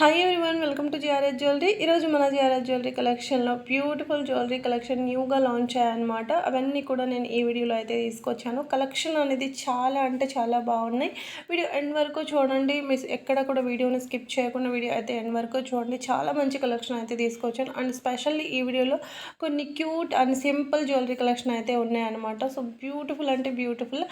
Hi everyone welcome to GRS jewellery ఈరోజు మన GRS jewellery కలెక్షన్లో బ్యూటిఫుల్ జ్యువెలరీ కలెక్షన్ న్యూగా లాంచ్ అయ్యాయన్నమాట. అవన్నీ కూడా నేను ఈ వీడియోలో అయితే తీసుకొచ్చాను. కలెక్షన్ అనేది చాలా అంటే చాలా బాగున్నాయి. వీడియో ఎండ్ వరకు చూడండి. మిస్ ఎక్కడ కూడా వీడియోని స్కిప్ చేయకుండా వీడియో అయితే ఎండ్ వరకు చూడండి. చాలా మంచి కలెక్షన్ అయితే తీసుకొచ్చాను. అండ్ స్పెషల్లీ ఈ వీడియోలో కొన్ని cute and simple jewellery collection అయితే ఉన్నాయన్నమాట. సో బ్యూటిఫుల్ అంటే బ్యూటిఫుల్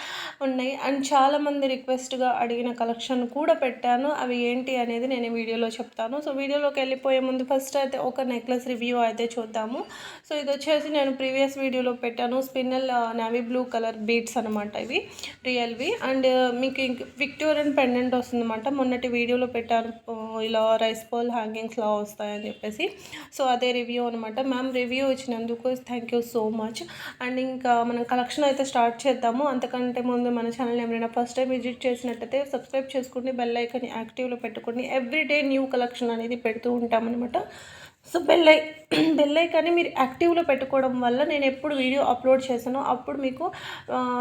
ఉన్నాయి. అండ్ చాలామంది రిక్వెస్ట్గా అడిగిన కలెక్షన్ కూడా పెట్టాను. అవి ఏంటి అనేది నేను వీడియోలో చెప్తాను. సో వీడియోలోకి వెళ్ళిపోయే ముందు ఫస్ట్ అయితే ఒక నెక్లెస్ రివ్యూ అయితే చూద్దాము. సో ఇది వచ్చేసి నేను ప్రీవియస్ వీడియోలో పెట్టాను. Spinel navy blue colour beads అనమాట ఇవి రియల్వి. అండ్ మీకు ఇంక విక్టోరియన్ పెండెంట్ వస్తుందన్నమాట. మొన్నటి వీడియోలో పెట్టాను. ఇలా రైస్ పోల్ హ్యాంగింగ్స్లా వస్తాయని చెప్పేసి. సో అదే రివ్యూ అనమాట మ్యామ్ రివ్యూ ఇచ్చినందుకు thank you so much and ఇంకా మనం కలెక్షన్ అయితే స్టార్ట్ చేద్దాము. అంతకంటే ముందు మన ఛానల్ ఏమైనా ఫస్ట్ టైం విజిట్ చేసినట్టయితే సబ్స్క్రైబ్ చేసుకోండి. బెల్ ఐకన్ యాక్టివ్లో పెట్టుకోండి. ఎవ్రీడే న్యూ కలెక్షన్ అనేది పెడుతూ ఉంటామన్నమాట. సో బెల్ బెల్ ఐకాన్ని మీరు యాక్టివ్లో పెట్టుకోవడం వల్ల నేను ఎప్పుడు వీడియో అప్లోడ్ చేశానో అప్పుడు మీకు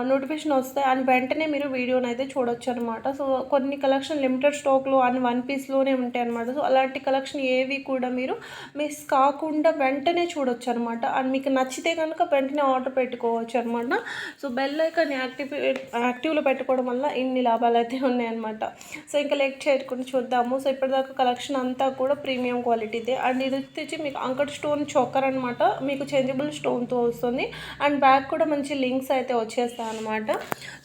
నోటిఫికేషన్ వస్తాయి. అండ్ వెంటనే మీరు వీడియోని అయితే చూడొచ్చు అనమాట సో కొన్ని కలెక్షన్ లిమిటెడ్ స్టాక్లో అండ్ వన్ పీస్లోనే ఉంటాయి అనమాట సో అలాంటి కలెక్షన్ ఏవి కూడా మీరు మిస్ కాకుండా వెంటనే చూడొచ్చు అనమాట అండ్ మీకు నచ్చితే కనుక వెంటనే ఆర్డర్ పెట్టుకోవచ్చు అనమాట సో బెల్ ఐకాన్ యాక్టివ్ యాక్టివ్లో పెట్టుకోవడం వల్ల ఇన్ని లాభాలు అయితే ఉన్నాయన్నమాట సో ఇంకా లెక్ చేయకుండా చూద్దాము. సో ఇప్పటిదాకా కలెక్షన్ అంతా కూడా ప్రీమియం క్వాలిటీదే అండ్ ఇది వచ్చి మీకు అంకట్ స్టోన్ చోకర్ అనమాట మీకు చేంజబుల్ స్టోన్తో వస్తుంది. అండ్ బ్యాక్ కూడా మంచి లింక్స్ అయితే వచ్చేస్తాయి అనమాట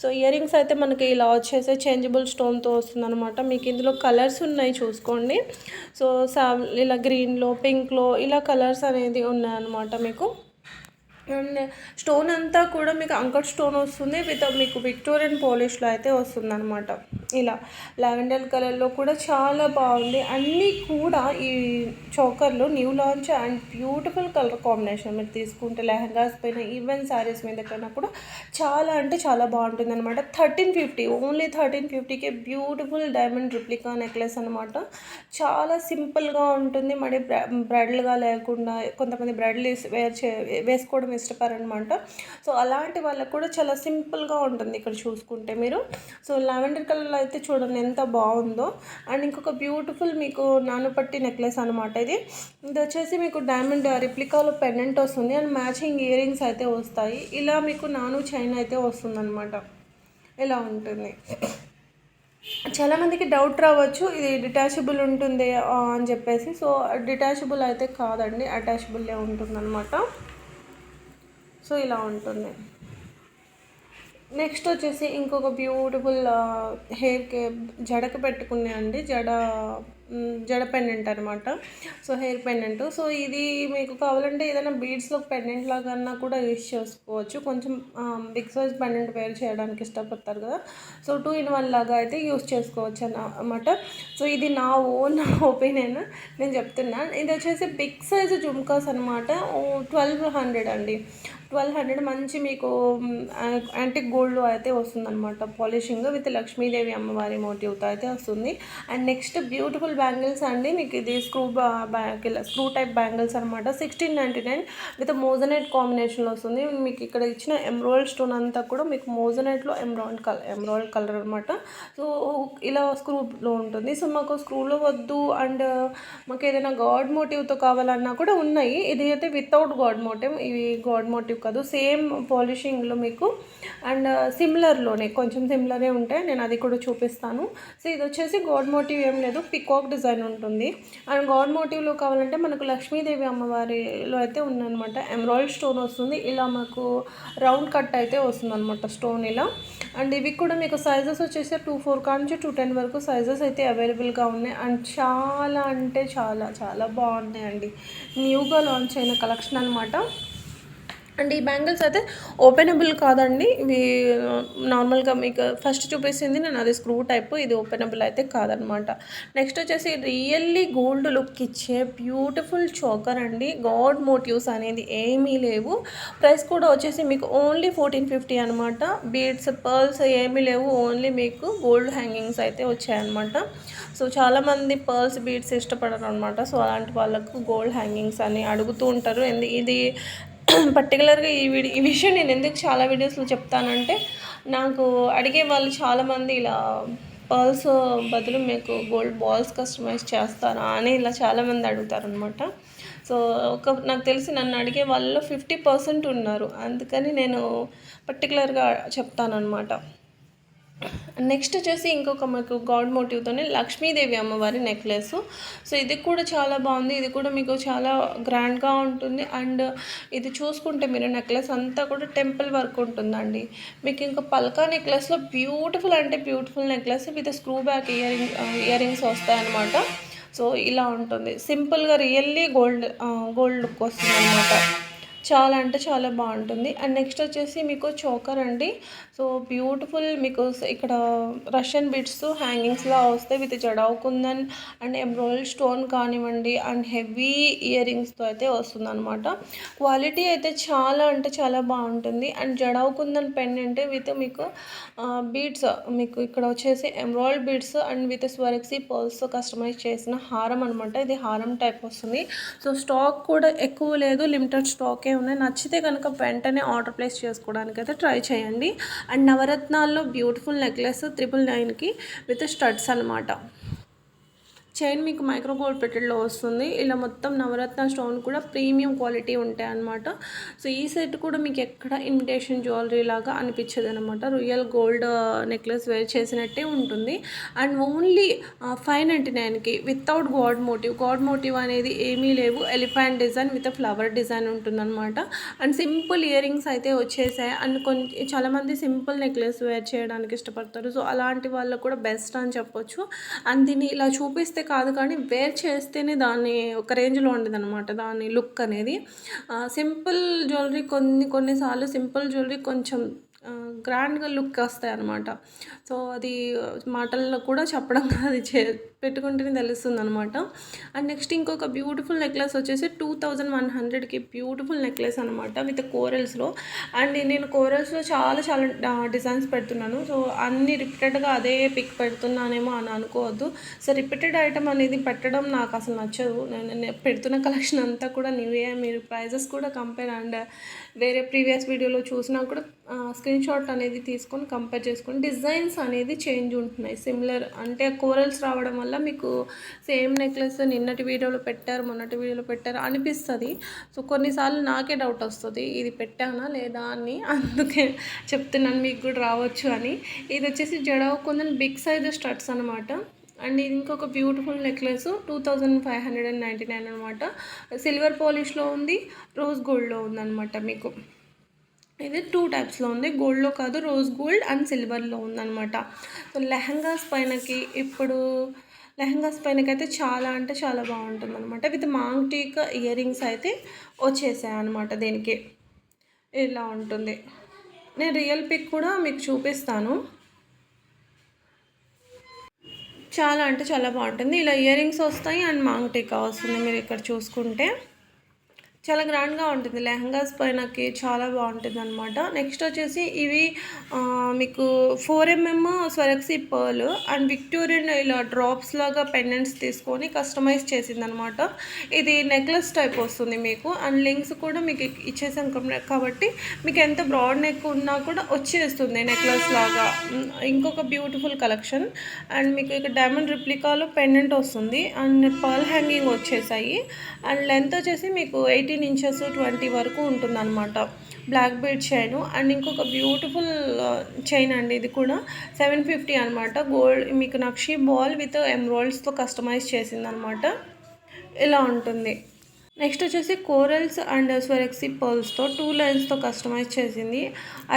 సో ఇయర్ రింగ్స్ అయితే మనకి ఇలా వచ్చేసే చేంజబుల్ స్టోన్తో వస్తుంది అనమాట మీకు ఇందులో కలర్స్ ఉన్నాయి చూసుకోండి. సో సా ఇలా గ్రీన్లో పింక్లో ఇలా కలర్స్ అనేది ఉన్నాయన్నమాట మీకు. అండ్ స్టోన్ అంతా కూడా మీకు అంకట్ స్టోన్ వస్తుంది విత్ మీకు విక్టోరియన్ పోలిష్లో అయితే వస్తుంది అనమాట ఇలా లావెండర్ కలర్లో కూడా చాలా బాగుంది. అన్నీ కూడా ఈ చోకర్లో new launch and beautiful colour combination మీరు తీసుకుంటే లెహంగాస్ పైన ఈవెన్ శారీస్ మీద కన్నా కూడా చాలా అంటే చాలా బాగుంటుంది అనమాట థర్టీన్ ఫిఫ్టీ ఓన్లీ థర్టీన్ ఫిఫ్టీకే బ్యూటిఫుల్ డైమండ్ రిప్లికా నెక్లెస్ అనమాట చాలా సింపుల్గా ఉంటుంది. మరి బ్రైడల్గా లేకుండా కొంతమంది బ్రైడల్ వేర్ చే వేసుకోవడం ఇష్టపడనమాట. సో అలాంటి వాళ్ళకు కూడా చాలా సింపుల్గా ఉంటుంది ఇక్కడ చూసుకుంటే మీరు. సో లావెండర్ కలర్లో అయితే చూడండి ఎంత బాగుందో. అండ్ ఇంకొక బ్యూటిఫుల్ మీకు నానుపట్టి నెక్లెస్ అనమాట ఇది. ఇది వచ్చేసి మీకు డైమండ్ రిప్లికాలో పెండెంట్ వస్తుంది అండ్ మ్యాచింగ్ ఇయర్ రింగ్స్ అయితే వస్తాయి. ఇలా మీకు నాను చైన్ అయితే వస్తుందన్నమాట. ఇలా ఉంటుంది. చాలామందికి డౌట్ రావచ్చు ఇది డిటాచబుల్ ఉంటుంది అని చెప్పేసి. సో డిటాచబుల్ అయితే కాదండి అటాచబుల్లే ఉంటుందన్నమాట. సో ఇలా ఉంటుంది. నెక్స్ట్ వచ్చేసి ఇంకొక బ్యూటిఫుల్ హెయిర్కి జడకు పెట్టుకునే అండి. జడ జడ పెండెంట్ అనమాట సో హెయిర్ పెండెంట్ సో ఇది మీకు కావాలంటే ఏదైనా బీడ్స్లో పెండెంట్ లాగా కూడా యూస్ చేసుకోవచ్చు. కొంచెం బిగ్ సైజ్ పెండెంట్ వేర్ చేయడానికి ఇష్టపడతారు కదా. సో టూ ఇన్ వన్ లాగా అయితే యూస్ చేసుకోవచ్చు అనమాట సో ఇది నా ఓన్ ఒపీనియన్ నేను చెప్తున్నాను. ఇది వచ్చేసి బిగ్ సైజ్ జుమ్కాస్ అనమాట ట్వెల్వ్ హండ్రెడ్ అండి. ట్వెల్వ్ హండ్రెడ్ మంచి మీకు యాంటిక్ గోల్డ్లో అయితే వస్తుందన్నమాట. పాలిషింగ్ విత్ లక్ష్మీదేవి అమ్మవారి మోటివ్తో అయితే వస్తుంది. అండ్ నెక్స్ట్ బ్యూటిఫుల్ బ్యాంగిల్స్ అండి. మీకు ఇది స్క్రూ స్క్రూ టైప్ బ్యాంగిల్స్ అనమాట sixteen ninety nine with moissanite కాంబినేషన్లో వస్తుంది. మీకు ఇక్కడ ఇచ్చిన ఎమ్రాయిడ్ స్టోన్ అంతా కూడా మీకు మోజనైట్లో ఎమ్రాయిడ్ కలర్ ఎమ్రాయిడ్ కలర్ అనమాట సో ఇలా స్క్రూలో ఉంటుంది. సో మాకు స్క్రూలో వద్దు. అండ్ uh, మాకు ఏదైనా గాడ్ మోటివ్తో కావాలన్నా కూడా ఉన్నాయి. ఇది అయితే వితౌట్ గాడ్ మోటివ్ ఇవి గాడ్ మోటివ్ కాదు సేమ్ పాలిషింగ్లో మీకు. అండ్ uh, సిమిలర్లోనే కొంచెం సిమిలరే ఉంటాయి నేను అది కూడా చూపిస్తాను. సో ఇది వచ్చేసి గాడ్ మోటివ్ ఏం లేదు పికాక్ డిజైన్ ఉంటుంది. అండ్ గాడ్ మోటివ్లో కావాలంటే మనకు లక్ష్మీదేవి అమ్మవారిలో అయితే ఉందన్నమాట. ఎంబ్రాయిడ్ స్టోన్ వస్తుంది ఇలా మాకు రౌండ్ కట్ అయితే వస్తుంది అనమాట స్టోన్ ఇలా. అండ్ ఇవి కూడా మీకు సైజెస్ వచ్చేసి టూ ఫోర్ కాంచి టూ టెన్ వరకు సైజెస్ అయితే అవైలబుల్గా ఉన్నాయి. అండ్ చాలా అంటే చాలా చాలా బాగున్నాయండి. న్యూగా లాంచ్ అయిన కలెక్షన్ అనమాట అండ్ ఈ బ్యాంగిల్స్ అయితే ఓపెనబుల్ కాదండి. ఇవి నార్మల్గా మీకు ఫస్ట్ చూపిస్తుంది నేను అది స్క్రూ టైప్ ఇది ఓపెనబుల్ అయితే కాదనమాట. నెక్స్ట్ వచ్చేసి రియల్లీ గోల్డ్ లుక్ ఇచ్చే బ్యూటిఫుల్ చోకర్ అండి. గాడ్ మోటివ్స్ అనేది ఏమీ లేవు. ప్రైస్ కూడా వచ్చేసి మీకు ఓన్లీ ఫోర్టీన్ ఫిఫ్టీ అనమాట. బీడ్స్ పర్ల్స్ ఏమీ లేవు. ఓన్లీ మీకు గోల్డ్ హ్యాంగింగ్స్ అయితే వచ్చాయన్నమాట సో చాలామంది పర్ల్స్ బీడ్స్ ఇష్టపడరు అనమాట సో అలాంటి వాళ్ళకు గోల్డ్ హ్యాంగింగ్స్ అని అడుగుతూ ఉంటారు. ఇది పర్టికులర్గా ఈ వీడియో ఈ విషయం నేను ఎందుకు చాలా వీడియోస్లో చెప్తానంటే నాకు అడిగే వాళ్ళు చాలామంది ఇలా పర్ల్స్ బదులు మీకు గోల్డ్ బాల్స్ కస్టమైజ్ చేస్తారా అని ఇలా చాలామంది అడుగుతారనమాట సో ఒక నాకు తెలిసి నన్ను అడిగే వాళ్ళు ఫిఫ్టీ పర్సెంట్ ఉన్నారు. అందుకని నేను పర్టికులర్గా చెప్తానమాట నెక్స్ట్ వచ్చేసి ఇంకొక మీకు గాడ్ మోటివ్తోనే లక్ష్మీదేవి అమ్మవారి నెక్లెస్. సో ఇది కూడా చాలా బాగుంది. ఇది కూడా మీకు చాలా గ్రాండ్గా ఉంటుంది. అండ్ ఇది చూసుకుంటే మీరు నెక్లెస్ అంతా కూడా టెంపుల్ వర్క్ ఉంటుందండి. మీకు ఇంకా పల్కా నెక్లెస్లో బ్యూటిఫుల్ అంటే beautiful necklace with screw back earring ear rings వస్తాయన్నమాట. సో ఇలా ఉంటుంది. సింపుల్గా రియల్లీ గోల్డ్ గోల్డ్ లుక్ వస్తుంది అనమాట చాలా అంటే చాలా బాగుంటుంది. అండ్ నెక్స్ట్ వచ్చేసి మీకు చోకర్ అండి. సో బ్యూటిఫుల్ మీకు ఇక్కడ రష్యన్ బిట్స్ హ్యాంగింగ్స్లా వస్తాయి with jadau kundan and emerald stone కానివ్వండి అండ్ హెవీ ఇయర్ రింగ్స్తో అయితే వస్తుందన్నమాట. క్వాలిటీ అయితే చాలా అంటే చాలా బాగుంటుంది. And jadau kundan pen pendant with మీకు బీడ్స్ మీకు ఇక్కడ వచ్చేసి emerald beads and with Swarovski pearls customise చేసిన హారం అనమాట ఇది హారం టైప్ వస్తుంది. సో స్టాక్ కూడా ఎక్కువ లేదు. లిమిటెడ్ స్టాకే ఉన్నాయి. నచ్చితే కనుక వెంటనే ఆర్డర్ ప్లేస్ చేసుకోవడానికి అయితే ట్రై చేయండి. అండ్ నవరత్నాల్లో బ్యూటిఫుల్ నెక్లెస్ త్రిపుల్ నైన్కి విత్ స్టడ్స్ అనమాట చైన్ మీకు మైక్రో గోల్డ్ పెట్టెడ్లో వస్తుంది. ఇలా మొత్తం నవరత్న స్టోన్ కూడా ప్రీమియం క్వాలిటీ ఉంటాయి అనమాట సో ఈ సెట్ కూడా మీకు ఎక్కడ ఇమిటేషన్ జ్యువెలరీ లాగా అనిపించదు అనమాట రియల్ గోల్డ్ నెక్లెస్ వేర్ చేసినట్టే ఉంటుంది. అండ్ ఓన్లీ ఫైవ్ నైంటీ నైన్కి without god motive. God motive అనేది ఏమీ లేవు. Elephant design with flower design ఉంటుందన్నమాట. అండ్ సింపుల్ ఇయర్ రింగ్స్ అయితే వచ్చేసాయి. అండ్ కొంచెం చాలామంది సింపుల్ నెక్లెస్ వేర్ చేయడానికి ఇష్టపడతారు. సో అలాంటి వాళ్ళకు కూడా బెస్ట్ అని చెప్పొచ్చు. అండ్ దీన్ని ఇలా చూపిస్తే కాదు కానీ వేర్ చేస్తేనే దాన్ని ఒక రేంజ్లో ఉండేదన్నమాట. దాని లుక్ అనేది. సింపుల్ జ్యువెలరీ కొన్ని కొన్నిసార్లు సింపుల్ జ్యువెలరీ కొంచెం గ్రాండ్గా లుక్ వస్తాయి అనమాట సో అది మాటల్లో కూడా చెప్పడం అది చే పెట్టుకుంటేనే తెలుస్తుంది అనమాట అండ్ నెక్స్ట్ ఇంకొక బ్యూటిఫుల్ నెక్లెస్ వచ్చేసి టూ థౌజండ్ వన్ హండ్రెడ్కి బ్యూటిఫుల్ నెక్లెస్ అనమాట విత్ కోరల్స్లో. అండ్ నేను కోరల్స్లో చాలా చాలా డిజైన్స్ పెడుతున్నాను. సో అన్ని రిపీటెడ్గా అదే పిక్ పెడుతున్నానేమో అని అనుకోవద్దు. సో రిపీటెడ్ ఐటమ్ అనేది పెట్టడం నాకు అసలు నచ్చదు. నేను పెడుతున్న కలెక్షన్ అంతా కూడా న్యూ ఇయర్ మీరు ప్రైజెస్ కూడా కంపేర్ అండ్ వేరే ప్రీవియస్ వీడియోలో చూసినా కూడా స్క్రీన్ షాట్ అనేది తీసుకొని కంపేర్ చేసుకొని డిజైన్స్ అనేది చేంజ్ ఉంటున్నాయి. సిమిలర్ అంటే కోరల్స్ రావడం వల్ల మీకు సేమ్ నెక్లెస్ నిన్నటి వీడియోలో పెట్టారు మొన్నటి వీడియోలో పెట్టారు అనిపిస్తుంది. సో కొన్నిసార్లు నాకే డౌట్ వస్తుంది ఇది పెట్టానా లేదా అని. అందుకే చెప్తున్నాను మీకు కూడా రావచ్చు అని. ఇది వచ్చేసి జడ కొందని బిగ్ సైజ్ స్టడ్స్ అనమాట అండ్ ఇది ఇంకొక beautiful necklace two thousand five hundred and ninety nine అనమాట సిల్వర్ పాలిష్లో ఉంది రోజ్ గోల్డ్లో ఉందన్నమాట మీకు. ఇది టూ టైప్స్లో ఉంది. గోల్డ్లో కాదు రోజ్ గోల్డ్ అండ్ సిల్వర్లో ఉందన్నమాట. సో లెహంగాస్ పైనకి ఇప్పుడు లెహంగాస్ పైనకైతే చాలా అంటే చాలా బాగుంటుంది అనమాట with maang tikka ear rings అయితే వచ్చేసాయి అనమాట దీనికి. ఇలా ఉంటుంది. నేను రియల్ పిక్ కూడా మీకు చూపిస్తాను. చాలా అంటే చాలా బాగుంటుంది. ఇలా ఇయర్ రింగ్స్ వస్తాయి అండ్ మాంగ్ టీకా వస్తుంది. మీరు ఇక్కడ చూసుకుంటే. చాలా గ్రాండ్గా ఉంటుంది. లెహంగాస్ పైనకి చాలా బాగుంటుంది అనమాట నెక్స్ట్ వచ్చేసి ఇవి మీకు four mm Swarovski pearl and Victorian ఇలా డ్రాప్స్ లాగా పెండెంట్స్ తీసుకొని కస్టమైజ్ చేసిందనమాట ఇది నెక్లెస్ టైప్ వస్తుంది మీకు అండ్ లింక్స్ కూడా మీకు ఇచ్చేసాం కాబట్టి మీకు ఎంత బ్రాడ్ నెక్ ఉన్నా కూడా వచ్చేస్తుంది నెక్లెస్ లాగా. ఇంకొక బ్యూటిఫుల్ కలెక్షన్ అండ్ మీకు ఇక్కడ డైమండ్ రిప్లికాలో పెండెంట్ వస్తుంది అండ్ పర్ల్ హ్యాంగింగ్ వచ్చేసాయి అండ్ లెంత్ వచ్చేసి మీకు ఎయిట్ ఎయిటీన్ ఇంచెస్ ట్వంటీ వరకు ఉంటుందన్నమాట. Black bead chain. అండ్ ఇంకొక బ్యూటిఫుల్ చైన్ అండి ఇది కూడా. సెవెన్ ఫిఫ్టీ అనమాట గోల్డ్ మీకు నక్షి బాల్ విత్ ఎమ్రాయిడ్స్తో కస్టమైజ్ చేసిందనమాట ఇలా ఉంటుంది. నెక్స్ట్ వచ్చేసి కోరల్స్ అండ్ స్వెరెక్సీ పర్ల్స్తో టూ లైన్స్తో కస్టమైజ్ చేసింది.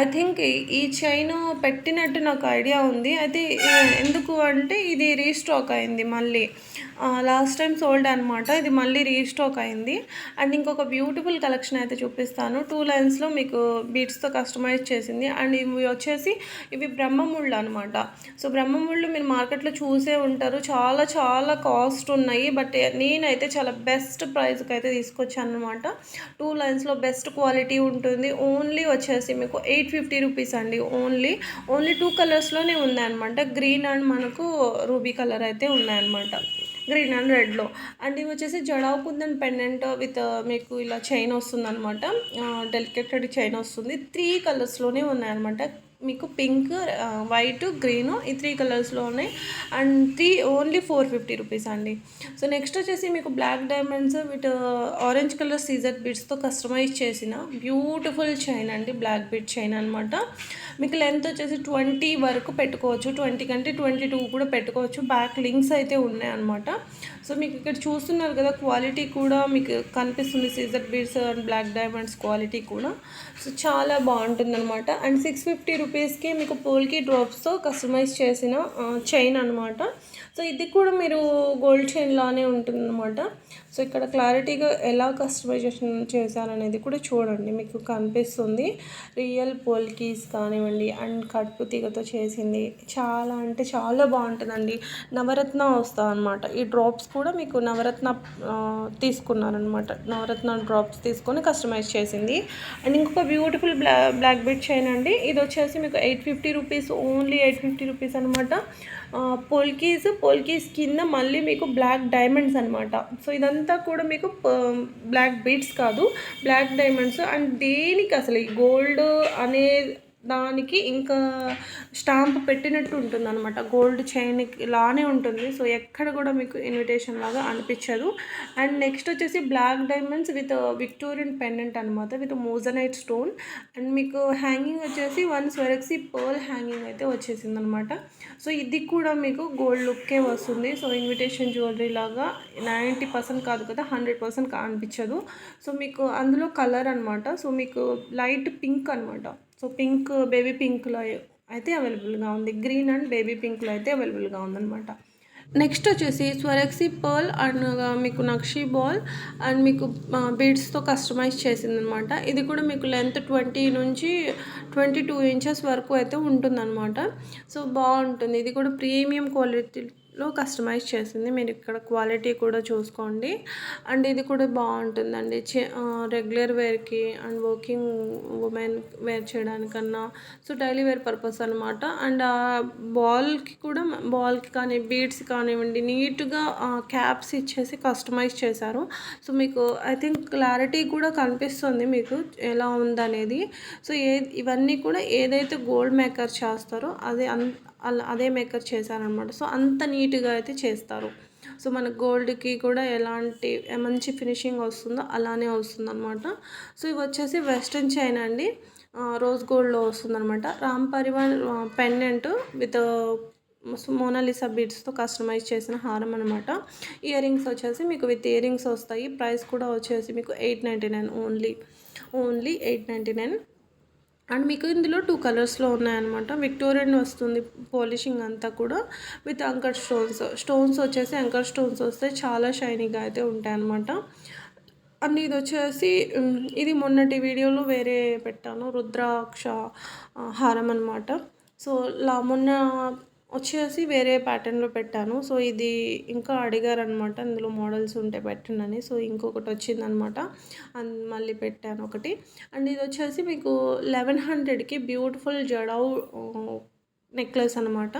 ఐ థింక్ ఈ చైన్ పెట్టినట్టు నాకు ఐడియా ఉంది. అయితే ఎందుకు అంటే ఇది రీస్టాక్ అయింది మళ్ళీ. లాస్ట్ టైం సోల్డ్ అనమాట ఇది మళ్ళీ రీస్టాక్ అయింది. అండ్ ఇంకొక బ్యూటిఫుల్ కలెక్షన్ అయితే చూపిస్తాను. టూ లైన్స్లో మీకు బీట్స్తో కస్టమైజ్ చేసింది. అండ్ ఇవి వచ్చేసి ఇవి బ్రహ్మముళ్ళు అనమాట సో బ్రహ్మముళ్ళు మీరు మార్కెట్లో చూసే ఉంటారు. చాలా చాలా కాస్ట్ ఉన్నాయి. బట్ నేనైతే చాలా బెస్ట్ ప్రైస్కి అయితే తీసుకొచ్చాను అనమాట టూ లైన్స్లో బెస్ట్ క్వాలిటీ ఉంటుంది. ఓన్లీ వచ్చేసి మీకు ఎయిట్ ఫిఫ్టీ రూపీస్ అండి. ఓన్లీ ఓన్లీ టూ కలర్స్లోనే ఉందన్నమాట. గ్రీన్ అండ్ మనకు రూబీ కలర్ అయితే ఉన్నాయన్నమాట. గ్రీన్ అండ్ రెడ్లో అండ్ ఇవి వచ్చేసి jadau kundan pendant with uh, మీకు ఇలా చైన్ uh, వస్తుంది అనమాట డెలికేటెడ్ చైన్ వస్తుంది. త్రీ కలర్స్లోనే ఉన్నాయన్నమాట. మీకు పింక్ వైట్ గ్రీన్ ఈ త్రీ కలర్స్లో ఉన్నాయి. And three only four fifty rupees అండి. సో నెక్స్ట్ వచ్చేసి మీకు black diamonds with orange colour Caesar బీడ్స్తో కస్టమైజ్ చేసిన బ్యూటిఫుల్ చైన్ అండి. బ్లాక్ బీడ్ చైన్ అనమాట మీకు లెంత్ వచ్చేసి ట్వంటీ వరకు పెట్టుకోవచ్చు. ట్వంటీ కంటే ట్వంటీ టూ కూడా పెట్టుకోవచ్చు. బ్యాక్ లింక్స్ అయితే ఉన్నాయన్నమాట సో మీకు ఇక్కడ చూస్తున్నారు కదా క్వాలిటీ కూడా మీకు కనిపిస్తుంది. Caesar beads and black diamonds quality కూడా. సో చాలా బాగుంటుంది అనమాట అండ్ సిక్స్ ఫిఫ్టీ రూపీస్కి మీకు పోల్కి డ్రాప్స్తో కస్టమైజ్ చేసిన చైన్ అనమాట సో ఇది కూడా మీరు గోల్డ్ చైన్లానే ఉంటుందన్నమాట. సో ఇక్కడ క్లారిటీగా ఎలా కస్టమైజేషన్ చేశారనేది కూడా చూడండి. మీకు కనిపిస్తుంది. రియల్ పోల్కీస్ కానివ్వండి అండ్ కడుపు తీగతో చేసింది. చాలా అంటే చాలా బాగుంటుందండి. నవరత్న వస్తుంది అనమాట ఈ డ్రాప్స్ కూడా మీకు నవరత్న తీసుకున్నారనమాట నవరత్న డ్రాప్స్ తీసుకొని కస్టమైజ్ చేసింది. అండ్ ఇంకొక beautiful bla black bead chain అండి. ఇది వచ్చేసి మీకు eight fifty rupees only eight fifty rupees అనమాట పోల్కీస్ పోల్కీస్ కింద మళ్ళీ మీకు బ్లాక్ డైమండ్స్ అనమాట సో ఇదంతా కూడా మీకు బ్లాక్ బీట్స్ కాదు బ్లాక్ డైమండ్స్. అండ్ దేనికి అసలు ఈ గోల్డ్ అనే దానికి ఇంకా స్టాంప్ పెట్టినట్టు ఉంటుంది అనమాట గోల్డ్ చైన్ లానే ఉంటుంది. సో ఎక్కడ కూడా మీకు ఇన్విటేషన్ లాగా అనిపించదు. అండ్ నెక్స్ట్ వచ్చేసి black diamonds with Victorian pendant అనమాట విత్ మోజనైట్ స్టోన్. అండ్ మీకు హ్యాంగింగ్ వచ్చేసి వన్ స్వెరక్సీ పర్ల్ హ్యాంగింగ్ అయితే వచ్చేసింది అనమాట సో ఇది కూడా మీకు గోల్డ్ లుక్కే వస్తుంది. సో ఇన్విటేషన్ జ్యువెలరీ లాగా నైంటీ పర్సెంట్ కాదు కదా హండ్రెడ్ పర్సెంట్ అనిపించదు. సో మీకు అందులో కలర్ అనమాట సో మీకు లైట్ పింక్ అనమాట సో పింక్ బేబీ పింక్లో అయితే అవైలబుల్గా ఉంది. గ్రీన్ అండ్ బేబీ పింక్లో అయితే అవైలబుల్గా ఉందన్నమాట. నెక్స్ట్ వచ్చేసి స్వరక్సీ పర్ల్ అండ్ మీకు నక్షి బాల్ అండ్ మీకు బీడ్స్తో కస్టమైజ్ చేసిందనమాట ఇది కూడా మీకు లెంత్ ట్వంటీ నుంచి ట్వంటీ టూ ఇంచెస్ వరకు అయితే ఉంటుందన్నమాట. సో బాగుంటుంది. ఇది కూడా ప్రీమియం క్వాలిటీ లో కస్టమైజ్ చేసింది. మీరు ఇక్కడ క్వాలిటీ కూడా చూసుకోండి. అండ్ ఇది కూడా బాగుంటుందండి. రెగ్యులర్ వేర్కి అండ్ వర్కింగ్ ఉమెన్ వేర్ చేయడానికన్నా. సో డైలీ వేర్ పర్పస్ అనమాట అండ్ ఆ బాల్కి కూడా బాల్కి కానీ బీడ్స్ కానివ్వండి నీట్గా క్యాప్స్ ఇచ్చేసి కస్టమైజ్ చేశారు. సో మీకు ఐ థింక్ క్లారిటీ కూడా కనిపిస్తుంది మీకు ఎలా ఉందనేది. సో ఏ ఇవన్నీ కూడా ఏదైతే గోల్డ్ మేకర్ చేస్తారో అది అన్ అలా అదే మేకర్ చేశారనమాట. సో అంత నీట్గా అయితే చేస్తారు. సో మన గోల్డ్కి కూడా ఎలాంటి మంచి ఫినిషింగ్ వస్తుందో అలానే వస్తుందన్నమాట సో ఇవి వచ్చేసి వెస్ట్రన్ చైన్ అండి. రోజ్ గోల్డ్లో వస్తుందన్నమాట Ram Parivar pendant with Mona Lisa బీడ్స్తో customise చేసిన హారం అనమాట. ఇయర్ రింగ్స్ వచ్చేసి మీకు విత్ ఇయర్ రింగ్స్ వస్తాయి. ప్రైస్ కూడా వచ్చేసి మీకు eight ninety nine only. Only eight ninety nine. And మీకు ఇందులో టూ కలర్స్లో ఉన్నాయన్నమాట. విక్టోరియన్ వస్తుంది పాలిషింగ్ అంతా కూడా విత్ అంకర్ స్టోన్స్ స్టోన్స్ వచ్చేసి అంకర్ స్టోన్స్ వస్తే చాలా షైనీగా అయితే ఉంటాయి అన్నమాట అండ్ ఇది వచ్చేసి ఇది మొన్నటి వీడియోలో వేరే పెట్టాను రుద్రాక్ష హారం అనమాట సో లా మొన్న వచ్చేసి వేరే ప్యాటర్న్లో పెట్టాను. సో ఇది ఇంకా అడిగారనమాట. ఇందులో మోడల్స్ ఉంటే పెట్టండి సో ఇంకొకటి వచ్చిందనమాట. అండ్ మళ్ళీ పెట్టాను ఒకటి. అండ్ ఇది వచ్చేసి మీకు లెవెన్ హండ్రెడ్కి బ్యూటిఫుల్ జడావు నెక్లెస్ అనమాట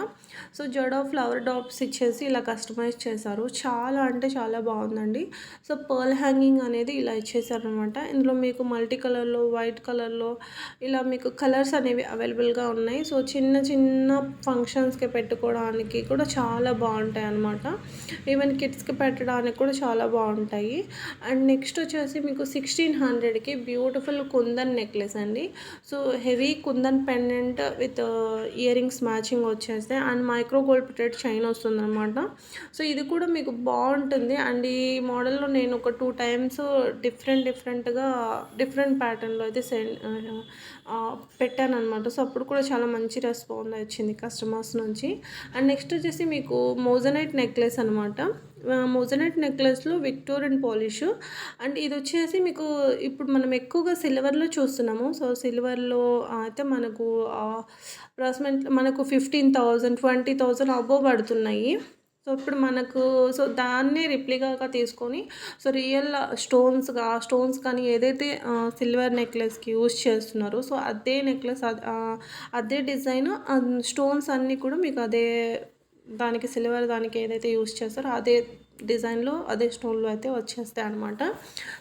సో జడో ఫ్లవర్ డాప్స్ ఇచ్చేసి ఇలా కస్టమైజ్ చేశారు. చాలా అంటే చాలా బాగుందండి. సో పర్ల్ హ్యాంగింగ్ అనేది ఇలా ఇచ్చేసారనమాట ఇందులో మీకు మల్టీ కలర్లో వైట్ కలర్లో ఇలా మీకు కలర్స్ అనేవి అవైలబుల్గా ఉన్నాయి. సో చిన్న చిన్న ఫంక్షన్స్కి పెట్టుకోవడానికి కూడా చాలా బాగుంటాయి అనమాట ఈవెన్ కిడ్స్కి పెట్టడానికి కూడా చాలా బాగుంటాయి. అండ్ నెక్స్ట్ వచ్చేసి మీకు సిక్స్టీన్ హండ్రెడ్కి బ్యూటిఫుల్ కుందన్ నెక్లెస్ అండి. So heavy kundan pendant with ear rings matching వచ్చేస్తే and micro gold plated chain వస్తుందన్నమాట. సో ఇది కూడా మీకు బాగుంటుంది. అండ్ ఈ మోడల్లో నేను ఒక టూ టైమ్స్ డిఫరెంట్ డిఫరెంట్గా డిఫరెంట్ ప్యాటర్న్లో అయితే సెండ్ పెట్టాను అనమాట సో అప్పుడు కూడా చాలా మంచి రెస్పాన్స్ వచ్చింది కస్టమర్స్ నుంచి. అండ్ నెక్స్ట్ వచ్చేసి మీకు మోజనైట్ నెక్లెస్ అనమాట మొజనెట్ నెక్లెస్లో విక్టోరియన్ పాలిష్. అండ్ ఇది వచ్చేసి మీకు ఇప్పుడు మనం ఎక్కువగా సిల్వర్లో చూస్తున్నాము. సో సిల్వర్లో అయితే మనకు అప్రాక్సిమేట్ మనకు fifteen thousand twenty thousand above పడుతున్నాయి. సో ఇప్పుడు మనకు సో దాన్నే రిప్లికాగా తీసుకొని సో రియల్ స్టోన్స్ స్టోన్స్ కానీ ఏదైతే సిల్వర్ నెక్లెస్కి యూజ్ చేస్తున్నారో సో అదే నెక్లెస్ అదే డిజైన్ స్టోన్స్ అన్నీ కూడా మీకు అదే దానికి సిల్వర్ దానికి ఏదైతే యూస్ చేస్తారో అదే డిజైన్లో అదే స్టోన్లో అయితే వచ్చేస్తాయి అనమాట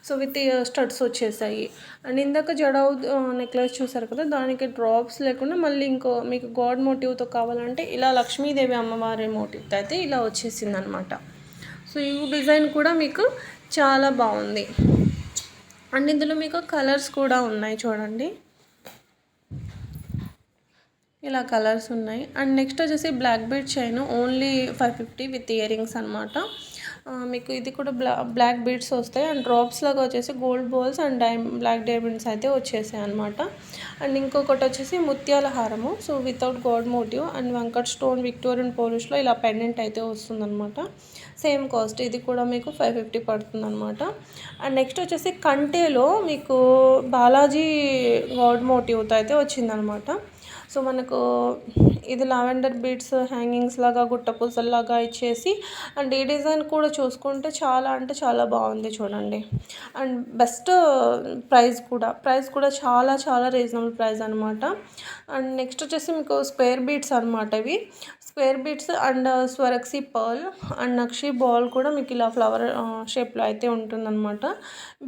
సో విత్ uh, స్టడ్స్ వచ్చేసాయి. అండ్ ఇందాక జడౌ uh, నెక్లెస్ చూసారు కదా దానికి డ్రాప్స్ లేకుండా మళ్ళీ ఇంకో మీకు గాడ్ మోటివ్తో కావాలంటే ఇలా లక్ష్మీదేవి అమ్మవారి మోటివ్తో అయితే ఇలా వచ్చేసింది అనమాట సో ఈ డిజైన్ కూడా మీకు చాలా బాగుంది. అండ్ ఇందులో మీకు కలర్స్ కూడా ఉన్నాయి చూడండి. ఇలా కలర్స్ ఉన్నాయి. అండ్ నెక్స్ట్ వచ్చేసి black bead chain only five fifty with earrings అనమాట మీకు ఇది కూడా బ్లా బ్లాక్ బీడ్స్ వస్తాయి. అండ్ డ్రాప్స్ లాగా వచ్చేసి గోల్డ్ బాల్స్ అండ్ డై బ్లాక్ డైమండ్స్ అయితే వచ్చేసాయి అనమాట అండ్ ఇంకొకటి వచ్చేసి ముత్యాల హారము. So without god motive and Venkat stone Victorian పోలిష్లో ఇలా పెండెంట్ అయితే వస్తుందన్నమాట సేమ్ కాస్ట్. ఇది కూడా మీకు ఫైవ్ ఫిఫ్టీ పడుతుంది అనమాట అండ్ నెక్స్ట్ వచ్చేసి కంటేలో మీకు బాలాజీ గాడ్ మోటివ్తో అయితే వచ్చిందనమాట సో మనకు ఇది లావెండర్ బీడ్స్ హ్యాంగింగ్స్ లాగా గుట్టపూసల్లాగా ఇచ్చేసి అండ్ ఈ డిజైన్ కూడా చూసుకుంటే చాలా అంటే చాలా బాగుంది చూడండి. అండ్ బెస్ట్ ప్రైస్ కూడా ప్రైస్ కూడా చాలా చాలా రీజనబుల్ ప్రైస్ అనమాట అండ్ నెక్స్ట్ వచ్చేసి మీకు స్క్వేర్ బీడ్స్ అనమాట ఇవి. Square beads and Swarovski pearl and nakshi ball కూడా మీకు ఇలా ఫ్లవర్ షేప్లో అయితే ఉంటుందన్నమాట.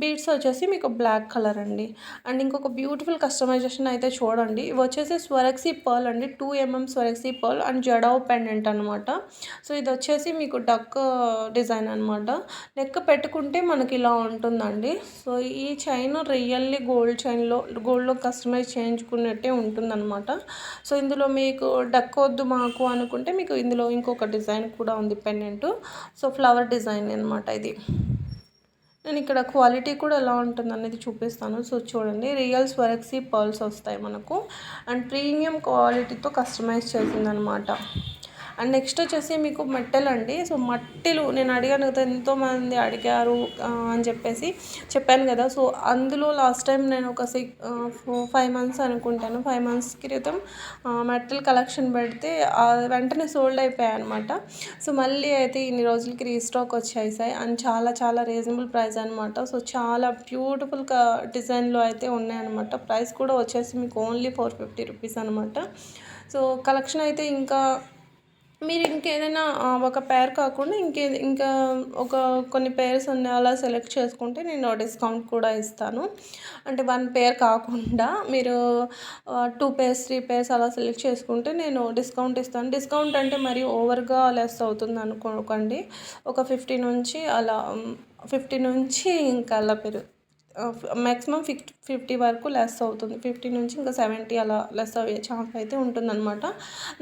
బీట్స్ వచ్చేసి మీకు బ్లాక్ కలర్ అండి. అండ్ ఇంకొక బ్యూటిఫుల్ కస్టమైజేషన్ అయితే చూడండి. ఇవి వచ్చేసి స్వరక్సి పర్ల్ అండి. Two mm Swarovski pearl and jadau pendant అనమాట సో ఇది వచ్చేసి మీకు డక్ డిజైన్ అనమాట నెక్ పెట్టుకుంటే మనకి ఇలా ఉంటుందండి. సో ఈ చైన్ రియల్లీ గోల్డ్ చైన్లో గోల్డ్లో కస్టమైజ్ చేయించుకున్నట్టే ఉంటుందన్నమాట. సో ఇందులో మీకు డక్ వద్దు మాకు అనుకు అనుకుంటే మీకు ఇందులో ఇంకొక డిజైన్ కూడా ఉంది పెండెంట్ సో ఫ్లవర్ డిజైన్ అనమాట ఇది. నేను ఇక్కడ క్వాలిటీ కూడా ఎలా ఉంటుంది అనేది చూపిస్తాను. సో చూడండి రియల్ స్వరక్సీ పర్ల్స్ వస్తాయి మనకు. అండ్ ప్రీమియం క్వాలిటీతో కస్టమైజ్ చేసిందనమాట అండ్ నెక్స్ట్ వచ్చేసి మీకు మెట్టెలు అండి. సో మట్టెలు నేను అడిగాను కదా ఎంతోమంది అడిగారు అని చెప్పేసి చెప్పాను కదా. సో అందులో లాస్ట్ టైం నేను ఒక సిక్స్ ఫైవ్ మంత్స్ అనుకుంటాను. ఫైవ్ మంత్స్ క్రితం మెట్టల్ కలెక్షన్ పెడితే వెంటనే సోల్డ్ అయిపోయాయి అనమాట సో మళ్ళీ అయితే ఇన్ని రోజులకి రీస్టాక్ వచ్చాయి అండ్ చాలా చాలా రీజనబుల్ ప్రైస్ అనమాట సో చాలా బ్యూటిఫుల్ డిజైన్లో అయితే ఉన్నాయన్నమాట ప్రైస్ కూడా వచ్చేసి మీకు ఓన్లీ ఫోర్ ఫిఫ్టీ రూపీస్ అనమాట సో కలెక్షన్ అయితే ఇంకా మీరు ఇంకేదైనా ఒక పేర్ కాకుండా ఇంకే ఇంకా ఒక కొన్ని పేర్స్ ఉన్నాయి అలా సెలెక్ట్ చేసుకుంటే నేను డిస్కౌంట్ కూడా ఇస్తాను. అంటే వన్ పేర్ కాకుండా మీరు టూ పేర్స్ త్రీ పేర్స్ అలా సెలెక్ట్ చేసుకుంటే నేను డిస్కౌంట్ ఇస్తాను. డిస్కౌంట్ అంటే మరి ఓవర్గా లెస్ అవుతుంది అనుకోకండి ఒక ఫిఫ్టీ నుంచి అలా ఫిఫ్టీ నుంచి ఇంకా అలా పెరుగు మ్యాక్సిమం ఫిఫ్ ఫిఫ్టీ వరకు లెస్ అవుతుంది. ఫిఫ్టీ నుంచి ఇంకా సెవెంటీ అలా లెస్ అయ్యే ఛాన్స్ అయితే ఉంటుందన్నమాట.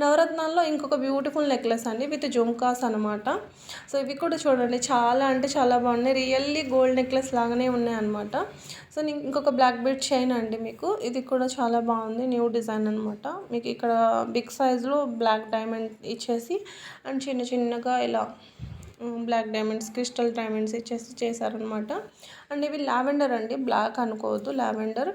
నవరత్నాల్లో ఇంకొక బ్యూటిఫుల్ నెక్లెస్ అండి. విత్ జుమ్కాస్ అనమాట సో ఇవి కూడా చూడండి. చాలా అంటే చాలా బాగున్నాయి. రియల్లీ గోల్డ్ నెక్లెస్ లాగానే ఉన్నాయి అనమాట సో ఇంకొక బ్లాక్ బెడ్ చైన్ అండి మీకు. ఇది కూడా చాలా బాగుంది. న్యూ డిజైన్ అనమాట మీకు ఇక్కడ బిగ్ సైజులో బ్లాక్ డైమండ్ ఇచ్చేసి అండ్ చిన్న చిన్నగా ఇలా బ్లాక్ డైమండ్స్ క్రిస్టల్ డైమండ్స్ ఇచ్చేసి చేశారనమాట అండ్ ఇవి లావెండర్ అండి బ్లాక్ అనుకోవద్దు. లావెండర్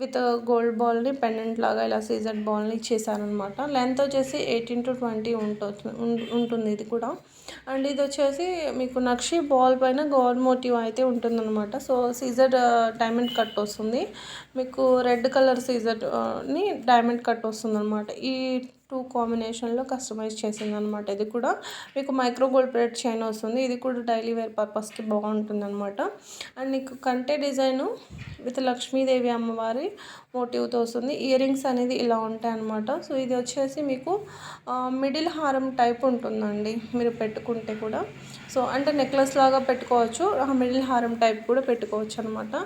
విత్ గోల్డ్ బాల్ని పెండెంట్ లాగా ఇలా సీజర్ బాల్ని ఇచ్చేసారనమాట లెంత్ వచ్చేసి ఎయిటీన్ టు ట్వంటీ ఉంటుంది ఉంటుంది ఇది కూడా. అండ్ ఇది వచ్చేసి మీకు నక్షి బాల్ పైన గోల్డ్ మోటివ్ అయితే ఉంటుందన్నమాట. సో సీజర్ డైమండ్ కట్ వస్తుంది. మీకు రెడ్ కలర్ సీజర్ని డైమండ్ కట్ వస్తుంది అనమాట ఈ టూ కాంబినేషన్లో కస్టమైజ్ చేసింది అనమాట ఇది కూడా మీకు మైక్రో గోల్డ్ ప్లేట్ చైన్ వస్తుంది. ఇది కూడా డైలీ వేర్ పర్పస్కి బాగుంటుంది అనమాట అండ్ మీకు కంటే డిజైను విత్ లక్ష్మీదేవి అమ్మవారి మోటివ్తో వస్తుంది. ఇయర్ రింగ్స్ అనేది ఇలా ఉంటాయి అనమాట సో ఇది వచ్చేసి మీకు మిడిల్ హారం టైప్ ఉంటుందండి. మీరు పెట్టుకుంటే కూడా. సో అంటే నెక్లెస్ లాగా పెట్టుకోవచ్చు మిడిల్ హారం టైప్ కూడా పెట్టుకోవచ్చు అనమాట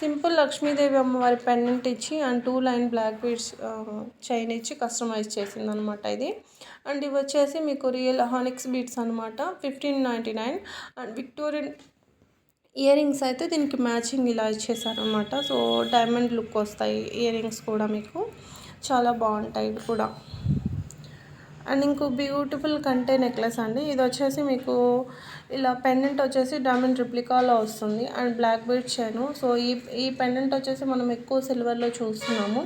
సింపుల్ లక్ష్మీదేవి అమ్మవారి పెండెంట్ ఇచ్చి and two line black beads chain ఇచ్చి కస్టమైజ్ చేసింది అనమాట ఇది. అండ్ ఇవి వచ్చేసి మీకు రియల్ హానిక్స్ బీడ్స్ అనమాట fifteen ninety nine and Victorian ear rings అయితే దీనికి మ్యాచింగ్ ఇలా ఇచ్చేసారనమాట సో డైమండ్ లుక్ వస్తాయి ఇయర్ రింగ్స్ కూడా మీకు. చాలా బాగుంటాయి కూడా. అండ్ ఇంకో బ్యూటిఫుల్ కంటే నెక్లెస్ అండి. ఇది వచ్చేసి మీకు ఇలా పెండెంట్ వచ్చేసి డైమండ్ రిప్లికాలో వస్తుంది. అండ్ బ్లాక్ బీడ్ చేయను సో ఈ ఈ పెండెంట్ వచ్చేసి మనం ఎక్కువ సిల్వర్లో చూస్తున్నాము.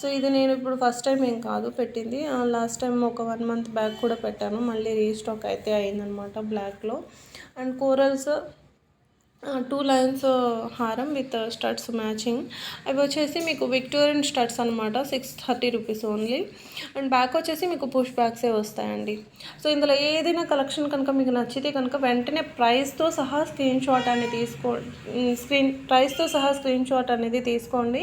సో ఇది నేను ఇప్పుడు ఫస్ట్ టైం ఏం కాదు పెట్టింది. లాస్ట్ టైం ఒక వన్ మంత్ బ్యాక్ కూడా పెట్టాను. మళ్ళీ రీస్టాక్ అయితే అయిందనమాట బ్లాక్లో అండ్ కోరల్స్ టూ లైన్స్ హారం విత్ స్టడ్స్ మ్యాచింగ్ అవి వచ్చేసి మీకు విక్టోరియన్ స్టడ్స్ అనమాట six thirty rupees only and back వచ్చేసి మీకు పుష్ బ్యాగ్సే వస్తాయండి. సో ఇందులో ఏదైనా కలెక్షన్ కనుక మీకు నచ్చితే కనుక వెంటనే ప్రైస్తో సహా స్క్రీన్ షాట్ అనేది తీసుకో స్క్రీన్ ప్రైస్తో సహా స్క్రీన్ షాట్ అనేది తీసుకోండి.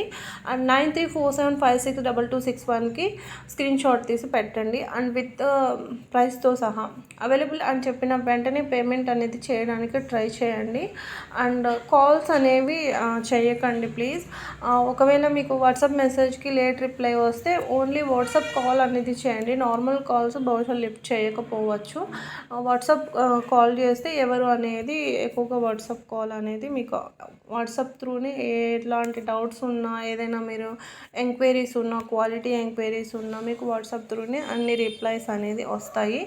And nine three four seven five six double two six వన్కి స్క్రీన్ షాట్ తీసి పెట్టండి. అండ్ విత్ ప్రైస్తో సహా. అవైలబుల్ అని చెప్పిన వెంటనే పేమెంట్ అనేది చేయడానికి ట్రై చేయండి. అండ్ కాల్స్ అనేవి చేయకండి ప్లీజ్. ఒకవేళ మీకు వాట్సాప్ మెసేజ్కి లేట్ రిప్లై వస్తే ఓన్లీ వాట్సాప్ కాల్ అనేది చేయండి. నార్మల్ కాల్స్ బహుశా లిఫ్ట్ చేయకపోవచ్చు. వాట్సాప్ కాల్ చేస్తే ఎవరు అనేది ఎక్కువగా వాట్సాప్ కాల్ అనేది మీకు వాట్సాప్ త్రూనే ఎట్లాంటి డౌట్స్ ఉన్నా ఏదైనా మీరు ఎంక్వైరీస్ ఉన్నా క్వాలిటీ ఎంక్వైరీస్ ఉన్నా మీకు వాట్సాప్ త్రూనే అన్ని రిప్లైస్ అనేది వస్తాయి.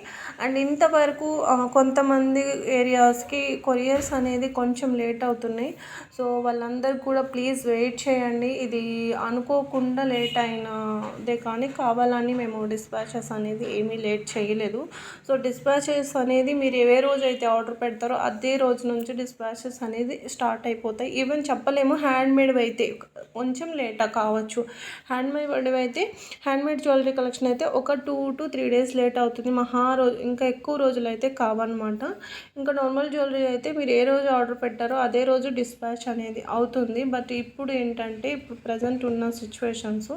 అండ్ ఇంతవరకు కొంతమంది ఏరియాస్కి కొరియర్స్ అనేది కొంచెం లేట్ అవుతున్నాయి. సో వాళ్ళందరూ కూడా ప్లీజ్ వెయిట్ చేయండి. ఇది అనుకోకుండా లేట్ అయినదే కానీ కావాలని మేము డిస్పాచెస్ అనేది ఏమీ లేట్ చేయలేదు. సో డిస్పాచెస్ అనేది మీరు ఏ రోజు అయితే ఆర్డర్ పెడతారో అదే రోజు నుంచి డిస్పాచెస్ అనేది స్టార్ట్ అయిపోతాయి. ఈవెన్ చెప్పలేము హ్యాండ్మేడ్ అయితే కొంచెం లేట్ కావచ్చు. హ్యాండ్మేడ్ అయితే హ్యాండ్మేడ్ జ్యువెలరీ కలెక్షన్ అయితే ఒక two to three days late అవుతుంది. మహా రోజు ఇంకా ఎక్కువ రోజులు అయితే కావన్నమాట. ఇంకా నార్మల్ జ్యువెలరీ అయితే మీరు ఏ రోజు ఆర్డర్ పెట్టారు అదే రోజు డిస్పాచ్ అనేది అవుతుంది. బట్ ఇప్పుడు ఏంటంటే ఇప్పుడు ప్రజెంట్ ఉన్న సిచ్యువేషన్స్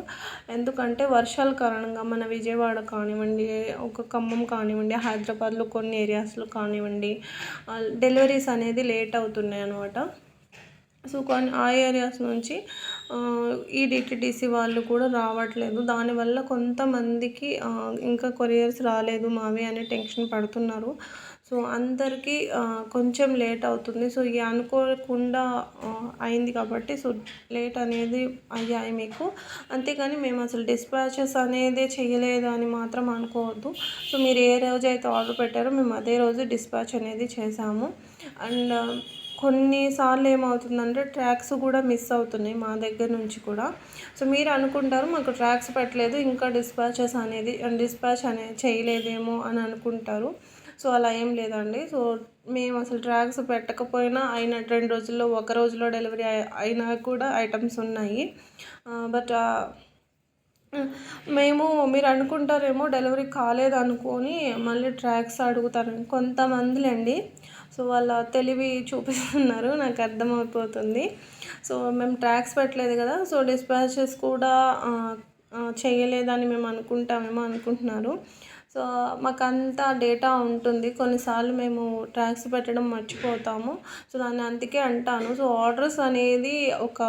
ఎందుకంటే వర్షాల కారణంగా మన విజయవాడ కానివ్వండి ఒక ఖమ్మం కానివ్వండి హైదరాబాద్లో కొన్ని ఏరియాస్లో కానివ్వండి డెలివరీస్ అనేది లేట్ అవుతున్నాయి అనమాట సో కొన్ని ఆ ఏరియాస్ నుంచి ఈ డిటిడిసి వాళ్ళు కూడా రావట్లేదు. దానివల్ల కొంతమందికి ఇంకా కొరియర్స్ రాలేదు మావి అనే టెన్షన్ పడుతున్నారు. సో అందరికీ కొంచెం లేట్ అవుతుంది. సో ఇది అనుకోకుండా అయింది కాబట్టి సో లేట్ అనేది అయ్యాయి మీకు. అంతేకాని మేము అసలు డిస్పాచెస్ అనేది చేయలేదు అని మాత్రం అనుకోవద్దు. సో మీరు ఏ రోజు అయితే ఆర్డర్ పెట్టారో మేము అదే రోజు డిస్పాచ్ అనేది చేసాము అండ్ కొన్నిసార్లు ఏమవుతుందంటే ట్రాక్స్ కూడా మిస్ అవుతున్నాయి మా దగ్గర నుంచి కూడా. సో మీరు అనుకుంటారు మాకు ట్రాక్స్ పెట్టలేదు ఇంకా డిస్పాచెస్ అనేది డిస్పాచ్ అనేది చేయలేదేమో అని అనుకుంటారు. సో అలా ఏం లేదండి. సో మేము అసలు ట్రాక్స్ పెట్టకపోయినా అయిన రెండు రోజుల్లో ఒక రోజులో డెలివరీ అయినా కూడా ఐటమ్స్ ఉన్నాయి. బట్ మేము మీరు అనుకుంటారేమో డెలివరీ కాలేదు అనుకొని మళ్ళీ ట్రాక్స్ అడుగుతారు. కొంతమందిలేండి. సో వాళ్ళ తెలివి చూపిస్తున్నారు. నాకు అర్థమైపోతుంది. సో మేము ట్రాక్స్ పెట్టలేదు కదా. సో డిస్పాచెస్ కూడా చేయలేదని మేము అనుకుంటామేమో అనుకుంటున్నారు. సో మాకు డేటా ఉంటుంది. కొన్నిసార్లు మేము ట్రాక్స్ పెట్టడం మర్చిపోతాము. సో దాన్ని అందుకే అంటాను. సో ఆర్డర్స్ అనేది ఒక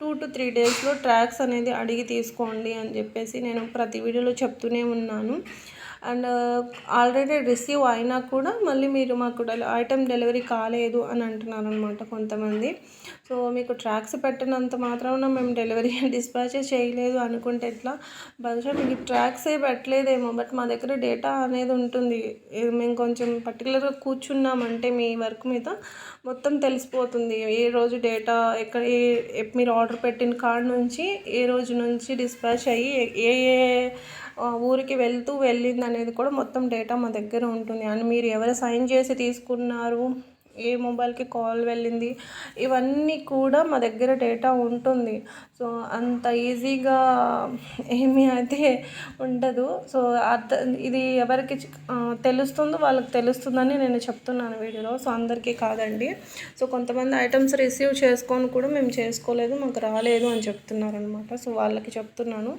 టూ టు త్రీ డేస్లో ట్రాక్స్ అనేది అడిగి తీసుకోండి అని చెప్పేసి నేను ప్రతి వీడియోలో చెప్తూనే ఉన్నాను. అండ్ ఆల్రెడీ రిసీవ్ అయినా కూడా మళ్ళీ మీరు మాకు ఐటెం డెలివరీ కాలేదు అని అంటున్నారు అనమాట కొంతమంది. సో మీకు ట్రాక్స్ పెట్టినంత మాత్రాన మేము డెలివరీ డిస్పాచ్ చేయలేదు అనుకుంటే ఎట్లా? బహుశా మీకు ట్రాక్సే పెట్టలేదేమో బట్ మా దగ్గర డేటా అనేది ఉంటుంది. మేము కొంచెం పర్టికులర్గా కూర్చున్నామంటే మీ వర్క్ మీద మొత్తం తెలిసిపోతుంది. ఏ రోజు డేటా ఎక్కడ ఏ మీరు ఆర్డర్ పెట్టిన కార్డ్ నుంచి ఏ రోజు నుంచి డిస్పాచ్ అయ్యి ఏ ఏ ఊరికి వెళ్తూ వెళ్ళింది అనేది కూడా మొత్తం డేటా మా దగ్గర ఉంటుంది. అని మీరు ఎవరు సైన్ చేసి తీసుకున్నారు ఏ మొబైల్కి కాల్ వెళ్ళింది. ఇవన్నీ కూడా మా దగ్గర డేటా ఉంటుంది. సో అంత ఈజీగా ఏమీ అయితే ఉండదు. సో అర్థ ఇది ఎవరికి తెలుస్తుందో వాళ్ళకి తెలుస్తుందని నేను చెప్తున్నాను వీడియోలో. సో అందరికీ కాదండి. సో కొంతమంది ఐటమ్స్ రిసీవ్ చేసుకొని కూడా మేము చేసుకోలేదు మాకు రాలేదు అని చెప్తున్నారు అనమాట సో వాళ్ళకి చెప్తున్నాను.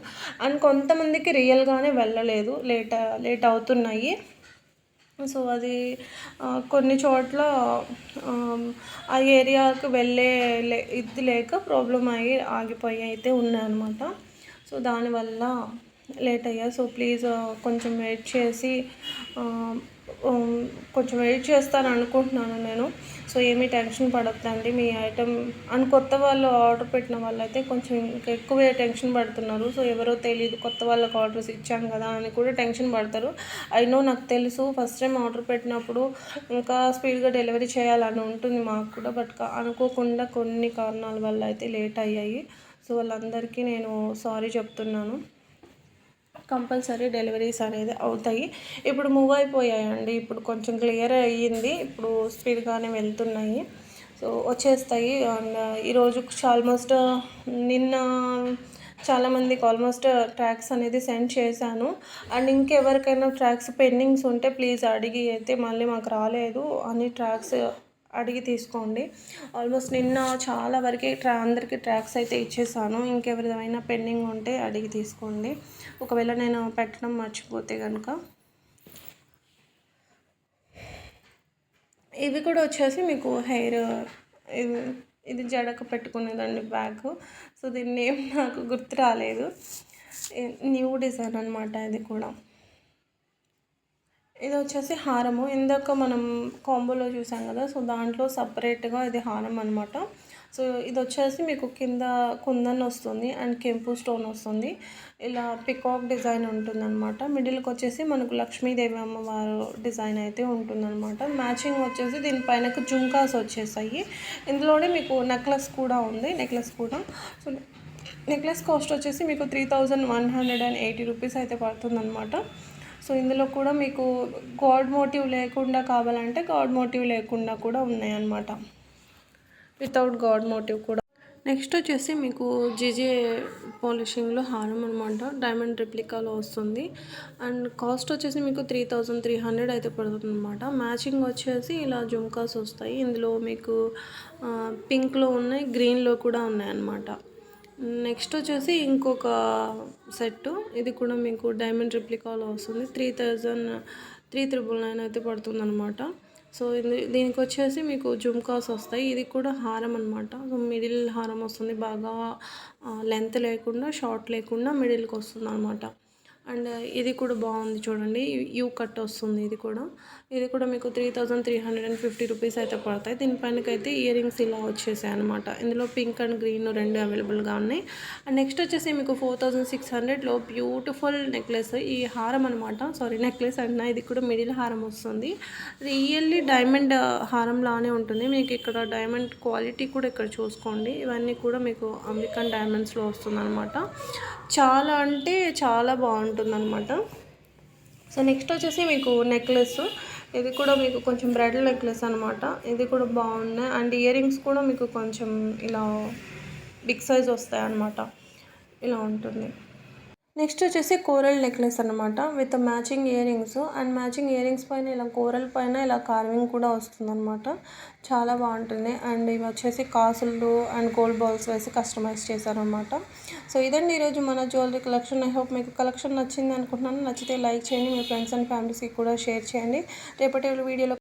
అండ్ కొంతమందికి రియల్గానే వెళ్ళలేదు. లేట్ లేట్ అవుతున్నాయి. సో అది కొన్ని చోట్ల ఆ, ఏరియాకు ఏరియాకి వెళ్ళే లే ఇది లేక ప్రాబ్లం అయ్యి ఆగిపోయి అయితే ఉన్నాయన్నమాట. సో దానివల్ల లేట్ అయ్యా. సో ప్లీజ్ కొంచెం వెయిట్ చేసి కొంచెం వెయిట్ చేస్తాను అనుకుంటున్నాను నేను. సో ఏమీ టెన్షన్ పడొద్దండి. మీ ఐటెం అండ్ కొత్త వాళ్ళు ఆర్డర్ పెట్టిన వాళ్ళైతే కొంచెం ఇంకా ఎక్కువ టెన్షన్ పడుతున్నారు. సో ఎవరో తెలియదు కొత్త వాళ్ళకి ఆర్డర్స్ ఇచ్చాం కదా అని కూడా టెన్షన్ పడతారు. అయినో నాకు తెలుసు ఫస్ట్ టైం ఆర్డర్ పెట్టినప్పుడు ఇంకా స్పీడ్గా డెలివరీ చేయాలని ఉంటుంది మాకు కూడా బట్ అనుకోకుండా కొన్ని కారణాల వల్ల అయితే లేట్ అయ్యాయి. సో వాళ్ళందరికీ నేను సారీ చెప్తున్నాను. కంపల్సరీ డెలివరీస్ అనేది అవుతాయి. ఇప్పుడు మూవ్ అయిపోయాయండి. ఇప్పుడు కొంచెం క్లియర్ అయ్యింది. ఇప్పుడు స్పీడ్గానే వెళ్తున్నాయి. సో వచ్చేస్తాయి. అండ్ ఈరోజు ఆల్మోస్ట్ నిన్న చాలామందికి ఆల్మోస్ట్ ట్రాక్స్ అనేది సెండ్ చేశాను. అండ్ ఇంకెవరికైనా ట్రాక్స్ పెండింగ్స్ ఉంటే ప్లీజ్ అడిగి అయితే మళ్ళీ మాకు రాలేదు. అని ట్రాక్స్ అడిగి తీసుకోండి. ఆల్మోస్ట్ నిన్న చాలా వరకు ట్రా అందరికీ ట్రాక్స్ అయితే ఇచ్చేసాను. ఇంకెవరిదైనా పెండింగ్ ఉంటే అడిగి తీసుకోండి. ఒకవేళ నేను పెట్టడం మర్చిపోతే కనుక ఇవి కూడా వచ్చేసి మీకు హెయిర్ ఇది ఇది జడకు పెట్టుకునేదండి బ్యాగ్. సో దీని నేమ్ నాకు గుర్తు రాలేదు. న్యూ డిజైన్ అనమాట ఇది కూడా. ఇది వచ్చేసి హారము. ఇందాక మనం కాంబోలో చూసాం కదా సో దాంట్లో సపరేట్గా ఇది హారం అనమాట సో ఇది వచ్చేసి మీకు కింద కుందన్ వస్తుంది అండ్ కెంపు స్టోన్ వస్తుంది. ఇలా పికాక్ డిజైన్ ఉంటుందన్నమాట. మిడిల్కి వచ్చేసి మనకు లక్ష్మీదేవి అమ్మవారు డిజైన్ అయితే ఉంటుందన్నమాట. మ్యాచింగ్ వచ్చేసి దీనిపైన జుంకాస్ వచ్చేసాయి. ఇందులోనే మీకు నెక్లెస్ కూడా ఉంది. నెక్లెస్ కూడా. సో నెక్లెస్ కాస్ట్ వచ్చేసి మీకు three thousand one hundred and eighty rupees అయితే పడుతుందన్నమాట. సో ఇందులో కూడా మీకు గాడ్ మోటివ్ లేకుండా కావాలంటే గాడ్ మోటివ్ లేకుండా కూడా ఉన్నాయన్నమాట. వితౌట్ గాడ్ మోటివ్ కూడా. నెక్స్ట్ వచ్చేసి మీకు జిజే పాలిషింగ్లో హారం అనమాట డైమండ్ రిప్లికాలో వస్తుంది. అండ్ కాస్ట్ వచ్చేసి మీకు త్రీ థౌజండ్ త్రీ హండ్రెడ్ అయితే పడుతుంది అనమాట మ్యాచింగ్ వచ్చేసి ఇలా జుమ్కాస్ వస్తాయి. ఇందులో మీకు పింక్లో ఉన్నాయి గ్రీన్లో కూడా ఉన్నాయన్నమాట. నెక్స్ట్ వచ్చేసి ఇంకొక సెట్ ఇది కూడా మీకు డైమండ్ రిప్లికాలో వస్తుంది. Three thousand three triple nine అయితే పడుతుందన్నమాట. సో ఇది దీనికి వచ్చేసి మీకు జుమ్కాస్ వస్తాయి. ఇది కూడా హారం అనమాట సో మిడిల్ హారం వస్తుంది. బాగా లెంత్ లేకుండా షార్ట్ లేకుండా మిడిల్కి వస్తుంది అనమాట అండ్ ఇది కూడా బాగుంది చూడండి. యూ కట్ వస్తుంది ఇది కూడా. ఇది కూడా మీకు three thousand three hundred and fifty rupees అయితే పడతాయి. దీనిపైనకైతే ఇయర్ రింగ్స్ ఇలా వచ్చేసాయి అనమాట ఇందులో పింక్ అండ్ గ్రీన్ రెండు అవైలబుల్గా ఉన్నాయి. అండ్ నెక్స్ట్ వచ్చేసి మీకు ఫోర్ థౌజండ్ సిక్స్ హండ్రెడ్లో బ్యూటిఫుల్ నెక్లెస్ ఈ హారం అనమాట సారీ నెక్లెస్ అంటున్నా. ఇది కూడా మిడిల్ హారం వస్తుంది. రియల్లీ డైమండ్ uh, హారం లానే ఉంటుంది. మీకు ఇక్కడ డైమండ్ క్వాలిటీ కూడా ఇక్కడ చూసుకోండి. ఇవన్నీ కూడా మీకు అమెరికన్ డైమండ్స్లో వస్తుంది అనమాట చాలా అంటే చాలా బాగుంటుంది అనమాట సో నెక్స్ట్ వచ్చేసి మీకు నెక్లెస్ ఇది కూడా మీకు కొంచెం బ్రైడల్ నెక్లెస్ అనమాట ఇది కూడా బాగున్నాయి. అండ్ ఇయర్ రింగ్స్ కూడా మీకు కొంచెం ఇలా బిగ్ సైజ్ వస్తాయి అనమాట ఇలా ఉంటుంది. నెక్స్ట్ వచ్చేసి కోరల్ నెక్లెస్ అనమాట with matching earrings and matching earrings పైన ఇలా కోరల్ పైన ఇలా కార్వింగ్ కూడా వస్తుందన్నమాట. చాలా బాగుంటుంది. అండ్ ఇవి వచ్చేసి కాసులు అండ్ గోల్డ్ బాల్స్ వేసి కస్టమైజ్ చేశారనమాట సో ఇదండి ఈరోజు మన జ్యువెలరీ కలెక్షన్ ఐ హోప్ మీకు కలెక్షన్ నచ్చింది అనుకుంటున్నాను. నచ్చితే లైక్ చేయండి. మీ ఫ్రెండ్స్ అండ్ ఫ్యామిలీస్కి కూడా షేర్ చేయండి. రేపటి వీడియోలో